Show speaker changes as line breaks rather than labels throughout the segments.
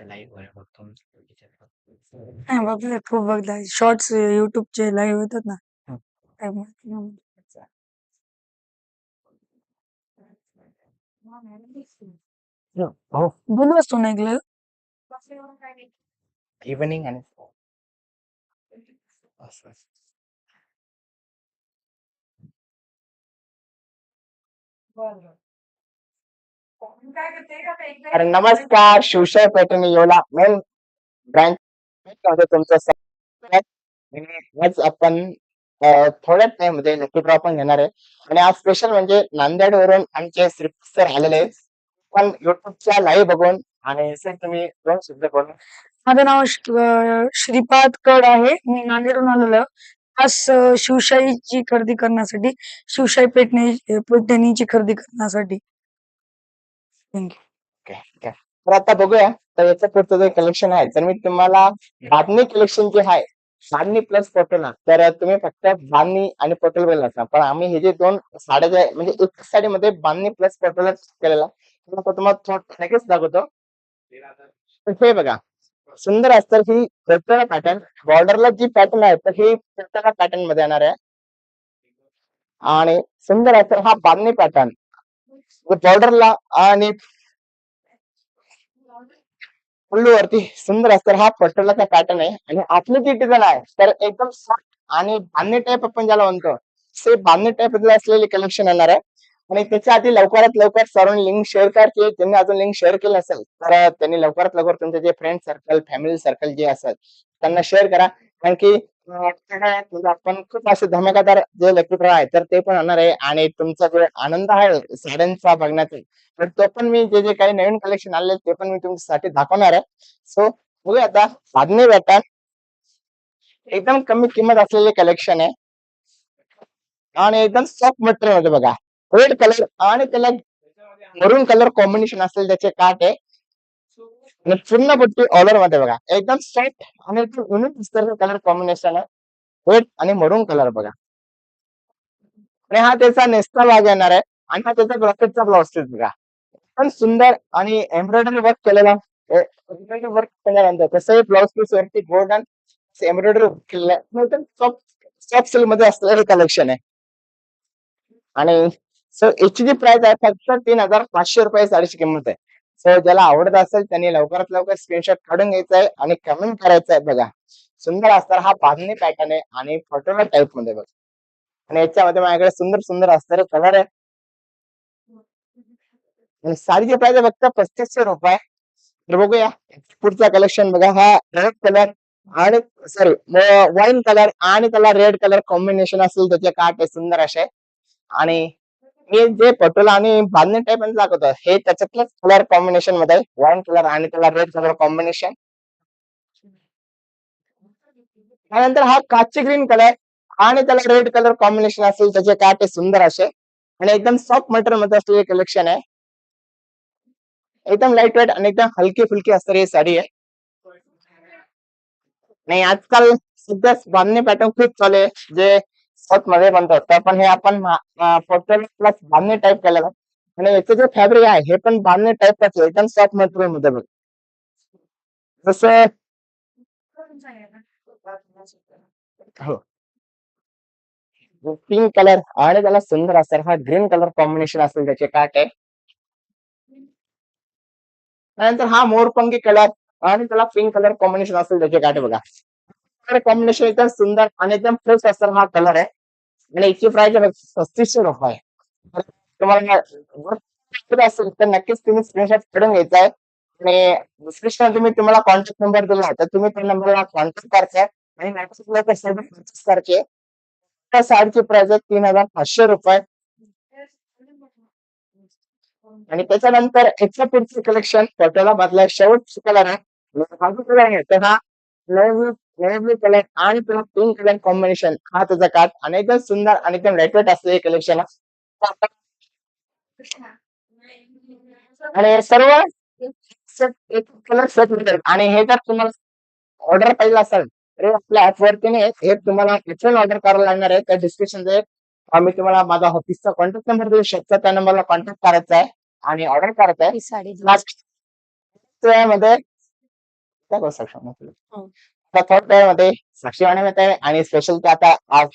Live वर बघतो
नाही बघले खूप बघलाय शॉर्ट्स युट्यूबचे लाईव्ह होतात ना.
हं.
त्यामुळे हं.
हो.
बोलू असतो ना ऐकलं
इव्हनिंग आणि असं. तर नमस्कार शिवशाही पैठणी येवला. मेन ब्रँच मध्ये तुमचं आज आपण थोड्याच टाइममध्ये लकी ड्रॉ पण घेणार आहे. आणि आज स्पेशल म्हणजे नांदेड वरून आमचे श्री सर आलेले पण युट्यूबच्या लाईव्ह बघून आणि सर तुम्ही दोन शब्द बोलून
माझं नाव श्रीपाद कड आहे. मी नांदेडहून आलेलो. खास शिवशाहीची खरेदी करण्यासाठी शिवशाही पेटणी पैठणीची खरेदी करण्यासाठी. थँक्यू
तर आता बघूया. तर याच्या पुढचं जे कलेक्शन आहे तर मी तुम्हाला बांधणी कलेक्शन जे आहे बांधणी प्लस पटोला तर तुम्ही फक्त बांधणी आणि पटोला बघितलं असणार पण आम्ही हे जे दोन साड्या जे आहे, म्हणजे एक साडीमध्ये बांधणी प्लस पटोला केलेला तुम्हाला थोडं लगेच दाखवतो. हे बघा. सुंदर असतं. ही प्रत्येक पॅटर्न बॉर्डरला जी पॅटर्न आहे तर ही प्रत्येक पॅटर्नमध्ये येणार आहे. आणि सुंदर असतं हा बांधणी पॅटर्न बॉर्डरला आणि वरती सुंदर असतं हा पटोलाचा पॅटर्न आहे. आणि आपली जी डिझाईन आहे तर एकदम सॉफ्ट आणि बांधणी टाईप आपण ज्याला म्हणतो से बांधणी टाईप असलेली कलेक्शन येणार आहे. आणि त्याच्या आधी लवकरात लवकर सर्वांनी लिंक शेअर करते त्यांनी अजून लिंक शेअर केली असेल तर त्यांनी लवकरात लवकर तुमचे जे फ्रेंड सर्कल फॅमिली सर्कल जे असेल त्यांना शेअर करा. कारण की आपण खूप असे धमाकेदार जे लकी आहे तर ते पण होणार आहे. आणि तुमचा जो आनंद आहे साड्यांचा बघण्याचा तर तो पण मी जे जे काही नवीन कलेक्शन आले ते पण मी तुमच्यासाठी दाखवणार आहे. सो बघूया आता साधने भेटा एकदम कमी किंमत असलेले कलेक्शन आहे. आणि एकदम सॉफ्ट मटेरियलमध्ये बघा. रेड कलर आणि त्याला मरून कलर कॉम्बिनेशन असेल त्याचे काट आहे पूर्ण पट्टी ऑलरमध्ये बघा. एकदम सॉफ्ट आणि एकदम युनिक कलर कॉम्बिनेशन आहे. रेड आणि मरून कलर बघा. आणि हा त्याचा नेस्ता भाग येणार आहे. आणि हा त्याचा ब्रॉकेटचा ब्लाउज तेच बघा. पण सुंदर आणि एम्ब्रॉयडरी वर्क केलेला एम्ब्रॉयडरी वर्क केल्यानंतर तसंही ब्लाउज पीस वरती गोल्डन एम्ब्रॉयडरी वर्क केलेलं आहे. सॉफ्ट सॉफ्ट सिल्कमध्ये असलेलं कलेक्शन आहे. आणि सर याची जी प्राइस आहे फक्त तीन हजार पाचशे रुपये साडीची किंमत आहे. सो ज्याला आवडत असेल त्यांनी लवकरात लवकर स्क्रीनशॉट काढून घ्यायचा आहे आणि कमेंट करायचं आहे बघा. सुंदर असणार हा बांधणी पॅटर्न आहे आणि फोटोला टाईपमध्ये बघा. आणि याच्यामध्ये माझ्याकडे सुंदर सुंदर असणारे कलर आहे. आणि साडीची प्राइस आहे फक्त पस्तीसशे रुपये. तर बघूया. पुढचा कलेक्शन बघा. हा रेड कलर आणि सॉरी वाईन कलर आणि त्याला रेड कलर कॉम्बिनेशन असेल त्याचे काट आहे सुंदर असे. आणि हे जे पटोला आणि बांधणी टाईपमध्ये दाखवतो हे त्याच्यातलंच कलर कॉम्बिनेशनमध्ये वाईन कलर आणि त्याला रेड कलर कॉम्बिनेशन त्यानंतर हा काची ग्रीन कलर आणि त्याला रेड कलर कॉम्बिनेशन असेल त्याचे काटे सुंदर असे. आणि एकदम सॉफ्ट मटेरियलमध्ये असलेले कलेक्शन आहे. एकदम लाइट वेट आणि एकदम हलकी फुलकी असणारी साडी आहे. नाही आजकाल सध्या बांधणी पॅटर्न खूप चालू आहे. जे साऊथमध्ये बनतात. तर पण हे आपण पोर्टल प्लस बांधणी टाईप केलेलं आणि याचं जे फॅब्रिक आहे हे पण बांधणी टाईप आहे. एकदम सॉफ्ट मटेरियलमध्ये बघ. जसं हो. पिंक कलर आणि त्याला सुंदर असेल हा ग्रीन कलर कॉम्बिनेशन असेल त्याचे काट आहे. त्यानंतर हा मोरपंखी कलर आणि त्याला पिंक कलर कॉम्बिनेशन असेल त्याचे काटे बघा. कॉम्बिनेशन एकदम सुंदर आणि एकदम फ्रेश असणार हा कलर आहे आणि याची प्राइस आहे पस्तीसशे रुपये तुम्हाला जर असेल तर नक्कीच तुम्ही स्क्रीनशॉट काढून घ्यायचा आहे आणि डिस्क्रिप्शन तुम्ही तुम्हाला कॉन्टॅक्ट नंबर दिला तर तुम्ही त्या नंबरला कॉन्टॅक्ट करायचा आणि मॅसेज परचेस करायचे त्या साडीची प्राइस आहे तीन हजार पाचशे रुपये. आणि त्याच्यानंतर याच्या पुढचं कलेक्शन फोटोला बदलाय. शेवटचा कलर आहे. हा जो कलर आहे. तर हा नेव्ही कलर आणि त्याला पिंक कलर कॉम्बिनेशन हा त्याचा काट आणि एकदम सुंदर आणि एकदम लाईटवेट असलेले कलेक्शन आणि हे सर्व कलर सेट मिळतात आणि हे जर तुम्हाला ऑर्डर पाहिजे असेल तर आपल्या ऍप वरती नाही हे तुम्हाला ऑर्डर करायला लागणार आहे. त्या डिस्क्रिप्शन आम्ही तुम्हाला माझा ऑफिसचा कॉन्टॅक्ट नंबर देऊ शकतो. त्या नंबरला कॉन्टॅक्ट करायचा आहे आणि ऑर्डर करायचं आहे.
ही साडी
करू शकतो वेळेमध्ये साक्षी वाणे येत आहे आणि स्पेशल ते आता आज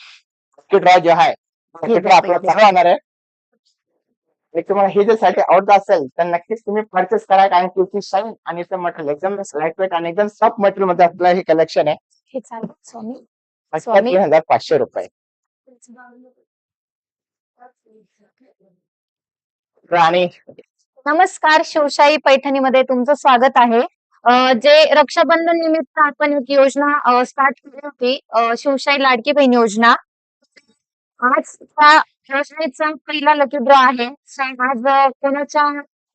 ड्रॉ जो आहे ड्रॉ आपला चालू होणार आहे. तुम्हाला हे जर साठी आवडत असेल तर नक्कीच तुम्ही परचेस करा कारण की याची शाईन आणि याचं मटेरियल एकदम लाइट वेट आणि एकदम सॉफ्ट मटेरियलमध्ये आपलं हे कलेक्शन आहे. तीन हजार पाचशे रुपये. आणि
नमस्कार शिवशाही पैठणीमध्ये तुमचं स्वागत आहे. जे रक्षाबंधन निमित्त आपण एक योजना स्टार्ट केली होती. शिवशाही लाडकी बहीण योजना. आज त्या योजनेचा पहिला लकी ड्रॉ आहे. आज कोणाच्या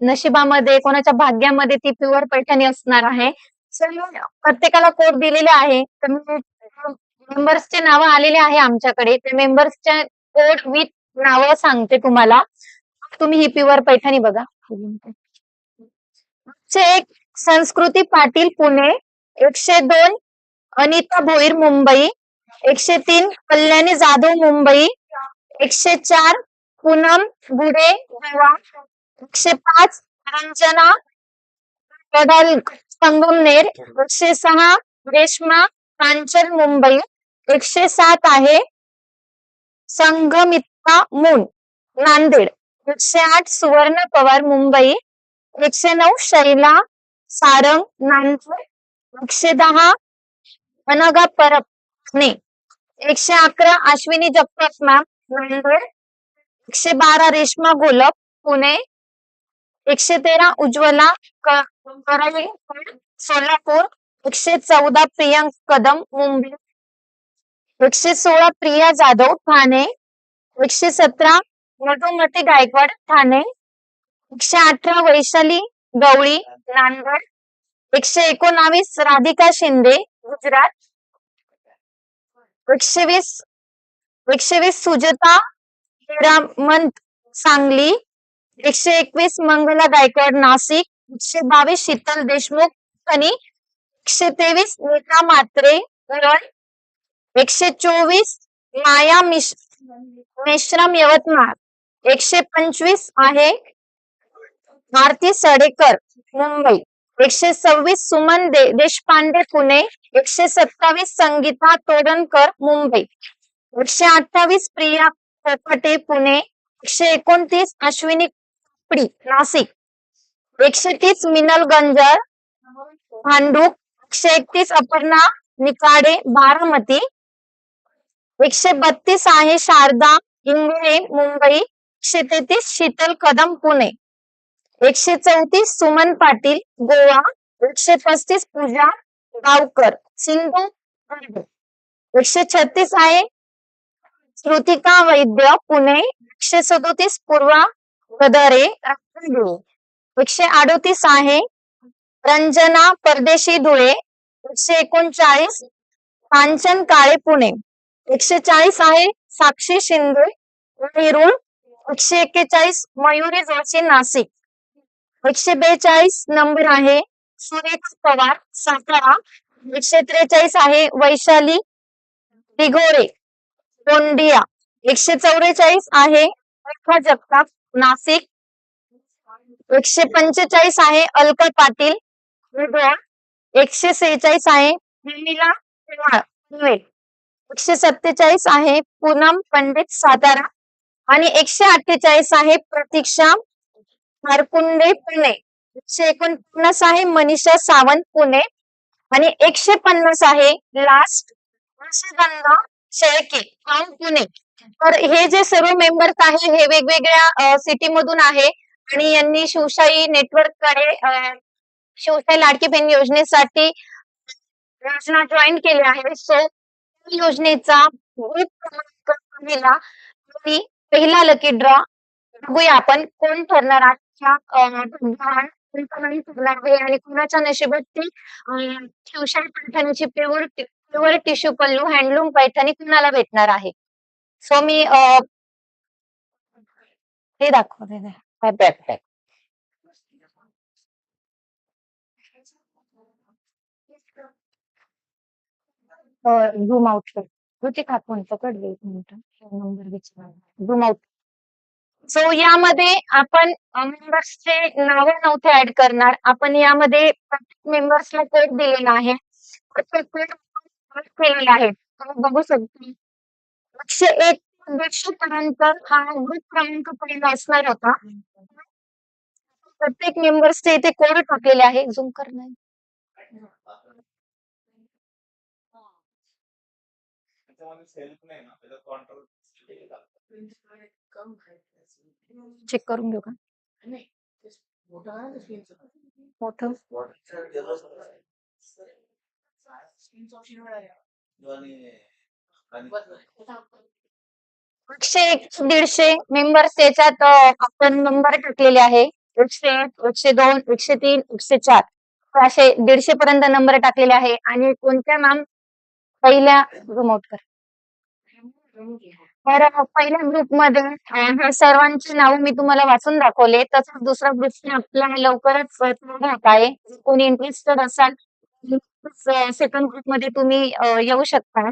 नशिबामध्ये कोणाच्या भाग्यामध्ये ती प्युअर पैठणी असणार आहे. सर प्रत्येकाला कोड दिलेले आहे. तर मेंबर्सचे नावं आलेले आहे आमच्याकडे. त्या मेंबर्सच्या कोड विथ नावं सांगते तुम्हाला. तुम्ही ही प्युअर पैठणी बघा. एक संस्कृती पाटील पुणे एकशे दोन अनिता भोईर मुंबई एकशे तीन कल्याणी जाधव मुंबई एकशे चार पूनम बुडे गोवा एकशे पाच रंजना कडाल संगमनेर एकशे सहा रेश्मा कांचन मुंबई एकशे सात आहे संघमित्रा मून नांदेड एकशे आठ सुवर्ण पवार मुंबई एकशे नऊ शैला सारंग नांदेड एकशे दहा अनगा परब पुणे. एकशे अकरा अश्विनी जगताप मॅम नांदेड. एकशे बारा रेश्मा गोलप पुणे. एकशे तेरा उज्ज्वला सोलापूर. एकशे चौदा प्रियांक कदम मुंबई. एकशे सोळा प्रिया जाधव ठाणे. एकशे सतरा मधुमती गायकवाड ठाणे. एकशे अठरा वैशाली गवळी. नांदेड. एकशे एकोणावीस राधिका शिंदे गुजरात. एकशे वीस एकशे वीस सुजता हिरामंत सांगली. एकशे एकवीस मंगला गायकवाड नाशिक. एकशे बावीस शीतल देशमुख आणि एकशे तेवीस नेता मात्रे धरण एकशे चोवीस माया मिश मेश्राम यवतमाळ. एकशे पंचवीस आहे आरती सडेकर मुंबई. एकशे सव्वीस सुमन दे देशपांडे पुणे. एकशे सत्तावीस संगीता तोडणकर मुंबई. एकशे अठ्ठावीस प्रिया कोकटे पुणे. एकशे एकोणतीस अश्विनी कापडी नाशिक. एकशे तीस मिनल गंजर भांडूप. एकशे एकतीस अपर्णा निकाडे बारामती. एकशे बत्तीस आहे शारदा इंगळे मुंबई. एकशे तेहतीस शीतल कदम पुणे. एकशे चौतीस सुमन पाटील गोवा. एकशे पस्तीस पूजा गावकर सिंधू एकशे छत्तीस आहे श्रुतिका वैद्य पुणे. एकशे सदोतीस पूर्वा गदरे रत्नागिरी एकशे अडोतीस आहे रंजना परदेशी धुळे. एकशे एकोणचाळीस कांचन काळे पुणे. एकशे चाळीस आहे साक्षी शिंदे नेरुळ एकशे एक्केचाळीस मयुरी जोशी नाशिक. एकशे बेचाळीस नंबर आहे. सुरेखा पवार सातारा. एकशे त्रेचाळीस आहे वैशाली दिघोरे गोंदिया. एकशे चौवेचाळीस आहे रेखा जगताप नाशिक. एकशे पंचेचाळीस आहे अलका पाटील एकशे सेहेचाळीस आहे प्रमिला एकशे सत्तेचाळीस आहे पूनम पंडित सातारा. आणि एकशे अठ्ठेचाळीस आहे प्रतीक्षा भारकुंडे पुणे. एकशे एकोणपन्नास आहे मनीषा सावंत पुणे. आणि एकशे पन्नास आहे लास्ट निशिगंधा शेळके फ्रॉम पुणे. तर हे जे सर्व मेंबर्स आहे हे वेगवेगळ्या सिटी मधून आहे आणि यांनी शिवशाही नेटवर्ककडे शिवशाही लाडकी बहीण योजनेसाठी योजना जॉईन केली आहे. सो योजनेचा पहिला लकी ड्रॉ बघूया आपण कोण ठरणार आजच्या आणि कोणाच्या नशिबात ती Shivshahi पैठणीची pure pure tissue pallu handloom Paithani कुणाला भेटणार आहे? सो मी हे दाखवते झूम आउट होते का आपण पकडले एक minute. Number zoom out so यामध्ये आपण मेंबर्सचे नावे नव्हते ऍड करणार. आपण यामध्ये प्रत्येक मेंबर्सला कोड दिलेला आहे. प्रत्येक कोड केलेला आहे. तुम्ही बघू शकता एकशे एक दीडशे पर्यंत हा ग्रुप क्रमांक पहिला असणार होता. प्रत्येक मेंबर्सचे इथे कोड टाकलेले आहे. झूम करणार चेक करून घेऊ का? मोठं एकशे एक दीडशे मेंबर्स याच्यात अं, आपण नंबर टाकलेले आहे. एकशे एक एकशे दोन एकशे तीन एकशे चार. असे दीडशे पर्यंत नंबर टाकलेले आहे. आणि कोणत्या मॅम पहिल्या रिमोट कर. तर पहिल्या ग्रुपमध्ये ह्या सर्वांची नाव मी तुम्हाला वाचून दाखवले. तसंच दुसऱ्या ग्रुप आपला लवकरच अं, तोड होत आहे. कोणी इंटरेस्टेड असाल सेकंड ग्रुपमध्ये तुम्ही येऊ शकता.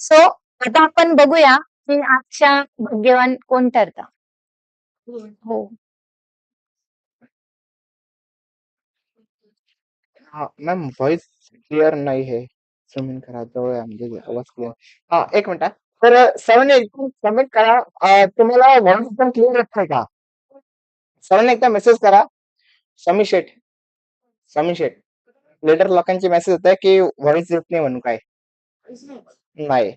सो आता आपण बघूया की आजच्या भाग्यवान कोण ठरता. हो.
मॅम व्हॉइस क्लिअर नाही आहे. सबमिट करा जवळ म्हणजे आवाज क्लिअर हा एक मिनिट तर सवन एकदम सबमिट करा. अं, तुम्हाला व्हॉइस एकदम क्लिअर येत आहे का? सवन एकदा मेसेज करा. समी शेठ. समी शेठ. लेटर लोकांचे मेसेज येत आहे की व्हॉइस येत नाही म्हणून काय? नाही.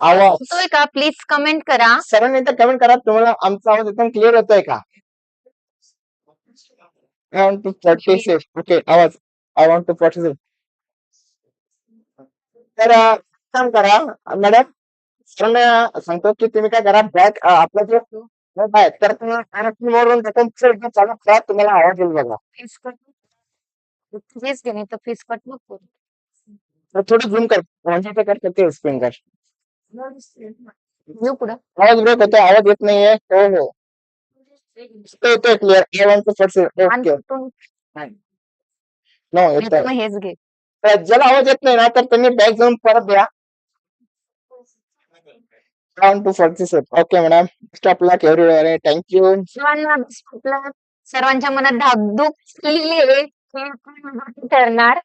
आवाज.
होतोय का? प्लीज कमेंट करा.
सर्वांनी एकदा कमेंट करा. तुम्हाला आमचा आवाज एकदम क्लिअर येतोय का? I want to participate okay आवाज. आय वॉन्ट टू पार्टिसिपेट तर अं, काम करा. मॅडम सर्वांना सांगतो की तुम्ही काय करा बॅक आपला जो आहे तर तुम्ही वरून चालू करा तुम्हाला आवाज येईल बघा.
फीस कट प्लीज घे नाही तर फीस कट करू.
तर थोडं झूम कर. म्हणजे ते करते ते एक्सप्लेन कर.
येऊ पुढं
आवाज ब्रेक होतो आवाज येत नाहीये. हो हो. येतोय clear I want to know येतोय.
मग हेच घे.
ज्याला आवाज येत नाही ना तर त्यांनी बॅग जाऊन परत द्या down to forty set okay madam stop luck everywhere thank you
सर्वांना आपल्या सर्वांच्या मनात धाकधूक केलेली आहे. विजेते ठरणार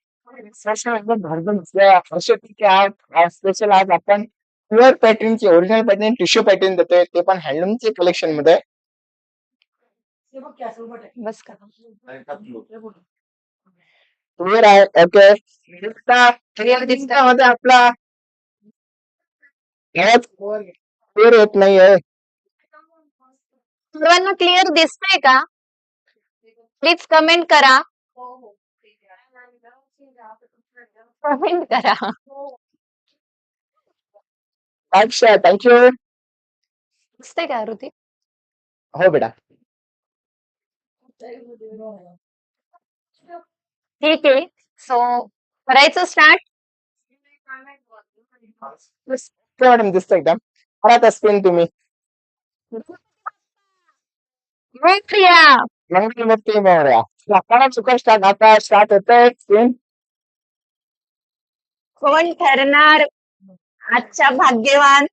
स्पेशल आज आपण प्युअर पॅटर्नची ओरिजिनल पॅटर्न टिश्यू पॅटर्न देतोय. ते पण हँडलूमचे कलेक्शनमध्ये.
बस का?
ओके आपला क्लिअर येत नाहीये.
सर्वांना क्लिअर दिसतंय का? प्लीज कमेंट करा. कमेंट करा.
अच्छा थँक्यू
दिसतंय का ऋतिक
हो बेटा.
ठीक आहे. सो करायचं स्टार्ट
मॅडम दिसतं एकदम? आता स्क्रीन तुम्ही. मोरया. सुपर स्टार्ट आता स्टार्ट होतोय स्क्रीन
कोण ठरणार? आजच्या भाग्यवान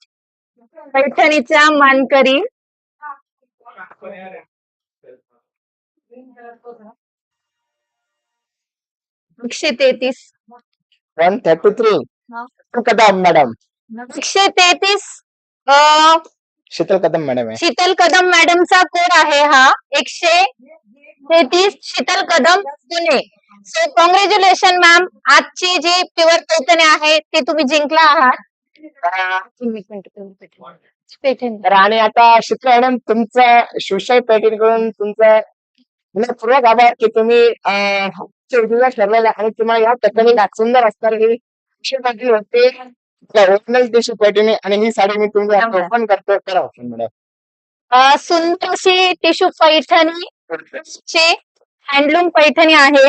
पैठणीचा मानकरी. एकशे तेहतीस.
One thirty three. Kadam madam
एकशे तेहतीस अं,
शीतल कदम मॅडम आहे.
शीतल कदम मॅडमचा कोड आहे हा. एकशे तेहतीस Sheetal Kadam Pune. So congratulation ma'am आजची जी प्युअर पैठणी आहे ती तुम्ही जिंकला आहात.
तर आणि आता शीतल मॅडम तुमचं शिवशाही पॅटर्नकडून तुमचं पूर्वक आभार की तुम्ही ठरलेलं आणि तुम्हाला या पॅटर्न सुंदर असणार ही होते. ओरिजिनल टिश्यू पॅटर्न आणि ही साडी मी तुम्हाला
चांगलं.
ओपन करतो करा open मॅडम
अं, सुंदर अशी टिश्यू पैठणी ची हँडलूम पैठणी आहे.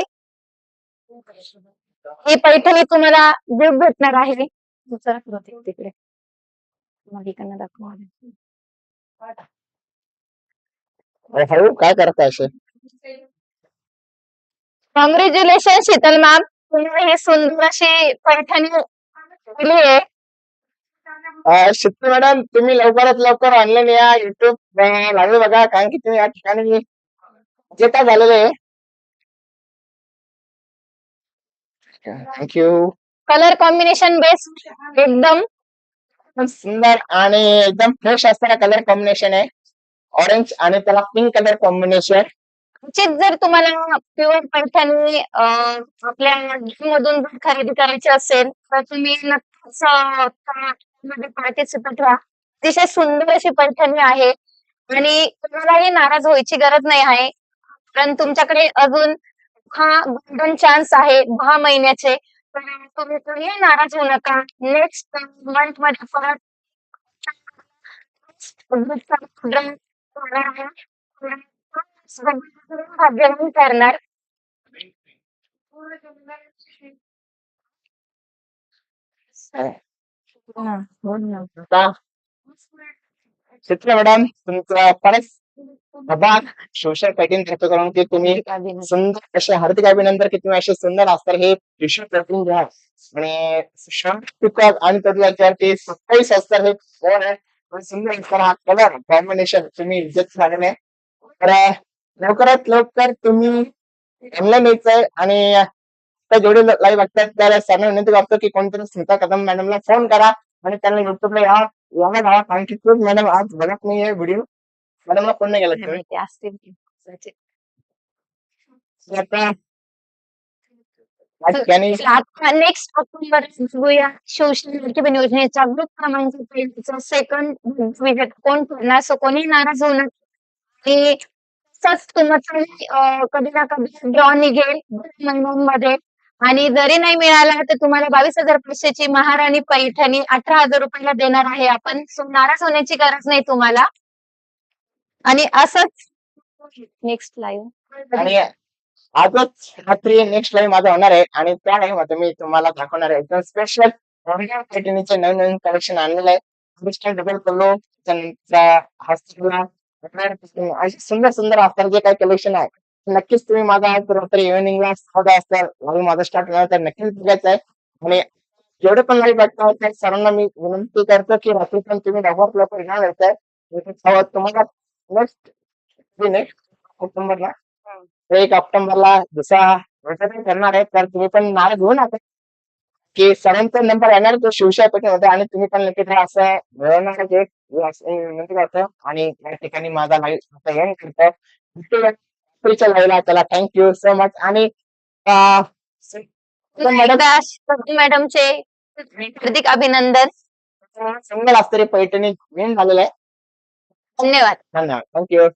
ही पैठणी तुम्हाला गिफ्ट भेटणार आहे. तिकडे. दाखवा
हळू काय करता असे?
कॉंग्रॅच्युलेशन शीतल मॅम तुम्ही ही सुंदर अशी पैठणी दिली आहे.
अं, शिट्टी मॅडम तुम्ही लवकरात लवकर ऑनलाईन या युट्यूब लाईव्ह बघा कारण की तुम्ही या ठिकाणी जे काय झालेलं आहे. थँक्यू
कलर कॉम्बिनेशन बेस्ट एकदम.
एकदम सुंदर आणि एकदम फ्रेश असणारा कलर कॉम्बिनेशन आहे. ऑरेंज आणि त्याला पिंक कलर कॉम्बिनेशन
क्वचित जर तुम्हाला प्युअर पैठणी आपल्या मधून जर खरेदी करायची असेल तर तुम्ही नक्कीच मध्ये पार्टिसिपेट व्हा अतिशय सुंदर अशी पैठणी आहे आणि तुम्हालाही नाराज व्हायची गरज नाही आहे. कारण तुमच्याकडे अजून हा गोल्डन चान्स आहे दहा महिन्याचे. तर तुम्ही कोणीही नाराज होऊ नका. नेक्स्ट मंथमध्ये परत भाग्यवान करणार.
आता चित्र मॅडम तुमचं परत आभार सोशल पॅकिंग तर्फे करून की तुम्ही सुंदर असे हार्दिक अभिनंदन की तुम्ही असे सुंदर असतात हे टिश्यू पॅकिंग घ्या. आणि शॉर्ट पिकअप आणि त्यातल्या त्यावरती सत्तावीस असतात हे कोण आहे? सुंदर असणार हा कलर कॉम्बिनेशन तुम्ही इज्जत झालेले तर लवकरात लवकर तुम्ही ऑनलाईन यायचंय आणि आता जेवढे लाईव्ह बघतात त्याला सर्वांना विनंती करतो की कोणतरी स्मिता कदम मॅडमला फोन करा आणि त्यांना युट्यूबला या. यायला लावा कारण की खूप मॅडम आज बघत नाहीये व्हिडिओ मॅडमला फोन नाही आता
नेक्स्ट ऑक्टोबर बघूया. शिवसेना लाडकी योजनेचा ग्रुप क्रमांक सेकंड कोण ठरणार सो कोणी नाराज होणार? आणि तसंच तुमचं अं, कधी ना कधी ड्रॉ निघेल महिन्यांमध्ये आणि जरी नाही मिळाला तर तुम्हाला बावीस हजार पाचशेची महाराणी पैठणी अठरा हजार रुपयाला देणार आहे आपण. नाराज होण्याची गरज नाही तुम्हाला. आणि असंच नेक्स्ट लाईव्ह
आणि आजच रात्री नेक्स्ट लाईव्ह माझा होणार आहे. आणि त्या लाईव्हमध्ये मी तुम्हाला दाखवणार आहे. एकदम स्पेशल पैठणीचे नवीन नवीन कलेक्शन आणलेलं आहे. क्रिस्टल डबल पल्लो त्यानंतर हस्तकला असे सुंदर सुंदर असतात जे काही कलेक्शन आहे. नक्कीच तुम्ही माझा रात्री इव्हिनिंगला वाजता लाईव्ह माझा स्टार्ट होणार तर नक्कीच बघायचं आहे. आणि जेवढे पण लाईव्ह बघता त्या सर्वांना मी विनंती करतो की रात्री पण तुम्ही लवकर लवकर येणार येताय तेव्हा तुम्हाला नेक्स्ट नेक्स्ट ऑक्टोबरला एक ऑक्टोबरला दुसरा करणार आहे तर तुम्ही पण नाव घेऊ नका. की सरांचा नंबर येणार तो शिवशाही पेठेमध्ये आणि तुम्ही पण नक्की असं मिळवणार असं मी विनंती करतो आणि या ठिकाणी माझा लाईव्ह आता एंड करतो भेटूया लाईव्हला त्याला थँक्यू सो मच आणि
मॅडमचे हार्दिक अभिनंदन.
सिंगल असतरी पैठणी विन झालेलं आहे.
धन्यवाद.
धन्यवाद. थँक्यू